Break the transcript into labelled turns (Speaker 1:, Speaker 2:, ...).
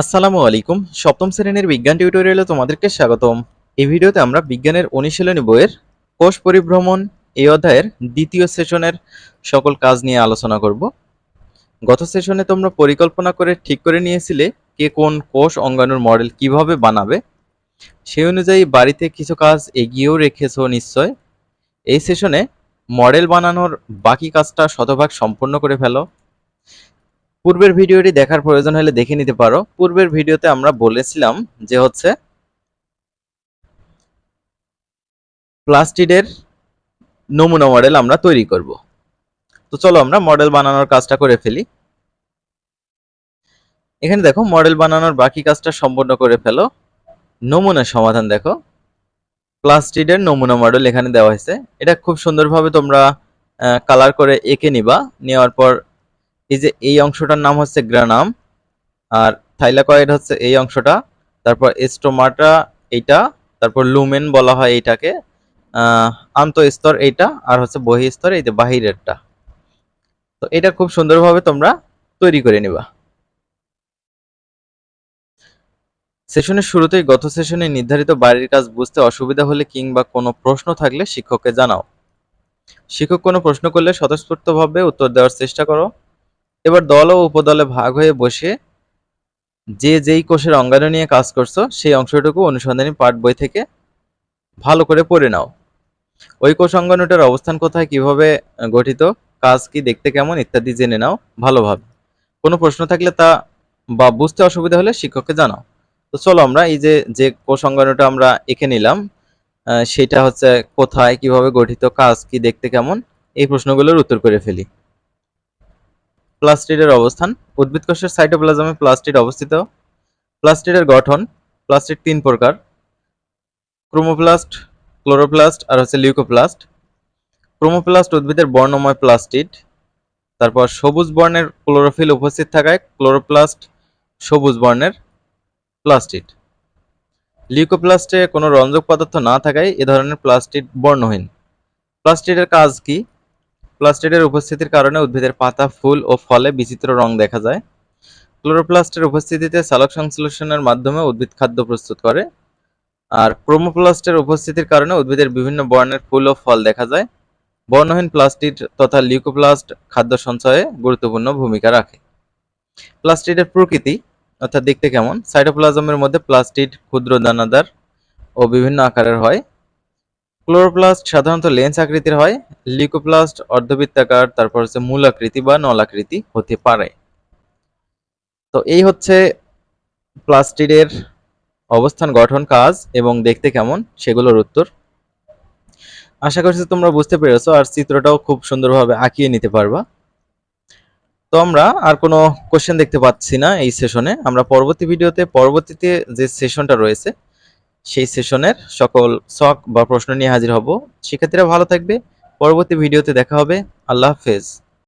Speaker 1: আসসালামু আলাইকুম। সপ্তম শ্রেণির বিজ্ঞান টিউটোরিয়ালে তোমাদেরকে স্বাগতম। এই ভিডিওতে আমরা বিজ্ঞানের অনুশীলনী বইয়ের কোষ পরিভ্রমণ এই অধ্যায়ের দ্বিতীয় সেশনের সকল কাজ নিয়ে আলোচনা করব। গত সেশনে তোমরা পরিকল্পনা করে ঠিক করে নিয়েছিলে কে কোন কোষ অঙ্গাণুর মডেল কীভাবে বানাবে। সেই অনুযায়ী বাড়িতে কিছু কাজ এগিয়েও রেখেছো নিশ্চয়। এই সেশনে মডেল বানানোর বাকি কাজটা শতভাগ সম্পূর্ণ করে ফেলো। পূর্বের ভিডিওটি দেখার প্রয়োজন হলে দেখে নিতে পারো। পূর্বের ভিডিওতে আমরা বলেছিলাম যে হচ্ছে প্লাস্টিডের নমুনা মডেল আমরা তৈরি করব। তো চলো আমরা মডেল বানানোর কাজটা করে ফেলি। এখানে দেখো, মডেল বানানোর বাকি কাজটা সম্পূর্ণ করে ফেলো। নমুনার সমাধান দেখো। প্লাস্টিডের নমুনা মডেল এখানে দেওয়া হয়েছে। এটা খুব সুন্দরভাবে তোমরা কালার করে এঁকে নিবা। নেওয়ার পর এই যে এই অংশটার নাম হচ্ছে গ্রানাম, আর থাইলাকয়েড হচ্ছে এই অংশটা, তারপর এস্টোমাটা এইটা, তারপর লুমেন বলা হয় এইটাকে আন্তঃস্তর এইটা, আর হচ্ছে বহিস্তর এই যে বাহিরেরটা। তো এটা খুব সুন্দরভাবে তোমরা তৈরি করে নিবা। সেশনের শুরুতেই গত সেশনে নির্ধারিত বাড়ির কাজ বুঝতে অসুবিধা হলে কিংবা কোনো প্রশ্ন থাকলে শিক্ষককে জানাও। শিক্ষক কোনো প্রশ্ন করলে স্বতঃস্ফূর্তভাবে উত্তর দেওয়ার চেষ্টা করো। এবার দল ও উপদলে ভাগ হয়ে বসে যে যেই কোষের অঙ্গাণু নিয়ে কাজ করছ, সেই অংশটুকু অনুসন্ধানী পাঠ বই থেকে ভালো করে পড়ে নাও। ওই কোষ অঙ্গাণুটার অবস্থান কোথায়, কীভাবে গঠিত, কাজ কি, দেখতে কেমন, ইত্যাদি জেনে নাও ভালোভাবে কোনো প্রশ্ন থাকলে তা বা বুঝতে অসুবিধা হলে শিক্ষককে জানাও। তো চলো আমরা এই যে যে কোষ অঙ্গাণুটা আমরা এঁকে নিলাম সেটা হচ্ছে কোথায়, কীভাবে গঠিত, কাজ কি, দেখতে কেমন, এই প্রশ্নগুলোর উত্তর করে ফেলি। প্লাস্টিডের অবস্থান, উদ্ভিদ কোষের সাইটোপ্লাজমে প্লাস্টিড অবস্থিত, প্লাস্টিডের গঠন, প্লাস্টিড তিন প্রকার, ক্রোমোপ্লাস্ট, ক্লোরোপ্লাস্ট আর হচ্ছে লিউকোপ্লাস্ট। ক্রোমোপ্লাস্ট উদ্ভিদের বর্ণময় প্লাস্টিড, তারপর সবুজ বর্ণের ক্লোরোফিল উপস্থিত থাকায় ক্লোরোপ্লাস্ট সবুজ বর্ণের প্লাস্টিড। লিউকোপ্লাস্টে কোনো রঞ্জক পদার্থ না থাকায় এ ধরনের প্লাস্টিড বর্ণহীন। প্লাস্টিডের কাজ কি? প্লাস্টিডের উপস্থিতির কারণে উদ্ভিদের পাতা, ফুল ও ফলে বিচিত্র রং দেখা যায়। ক্লোরোপ্লাস্টের উপস্থিতিতে সালোক সংশ্লেষণের মাধ্যমে উদ্ভিদ খাদ্য প্রস্তুত করে। আর ক্রোমোপ্লাস্টের উপস্থিতির কারণে উদ্ভিদের বিভিন্ন বর্ণের ফুল ও ফল দেখা যায়। বর্ণহীন প্লাস্টিড তথা লিউকোপ্লাস্ট খাদ্য সঞ্চয়ে গুরুত্বপূর্ণ ভূমিকা রাখে। প্লাস্টিডের প্রকৃতি, অর্থাৎ দেখতে কেমন? সাইটোপ্লাজমের মধ্যে প্লাস্টিড, ক্ষুদ্র দানাদার ও বিভিন্ন আকারের হয়। ক্লোরোপ্লাস্ট সাধারণত লেন্স আকৃতির হয় লিউকোপ্লাস্ট অর্ধবৃত্তাকার, তারপর হচ্ছে মূল আকৃতি বা নলাকৃতি হতে পারে। তো এই হচ্ছে প্লাস্টিডের অবস্থান, গঠন, কাজ এবং দেখতে কেমন সেগুলোর উত্তর। আশা করছি তোমরা বুঝতে পেরেছ আর চিত্রটাও খুব সুন্দরভাবে আঁকিয়ে নিতে পারবা। তো আমরা আর কোনো কোশ্চেন দেখতে পাচ্ছি না এই সেশনে আমরা পরবর্তী ভিডিওতে পরবর্তীতে যে সেশনটা রয়েছে সেই সেশনের সকল শখ বা প্রশ্ন নিয়ে হাজির হব। শিক্ষার্থীরা ভালো থাকবে। পরবর্তী ভিডিওতে দেখা হবে। আল্লাহ হাফেজ।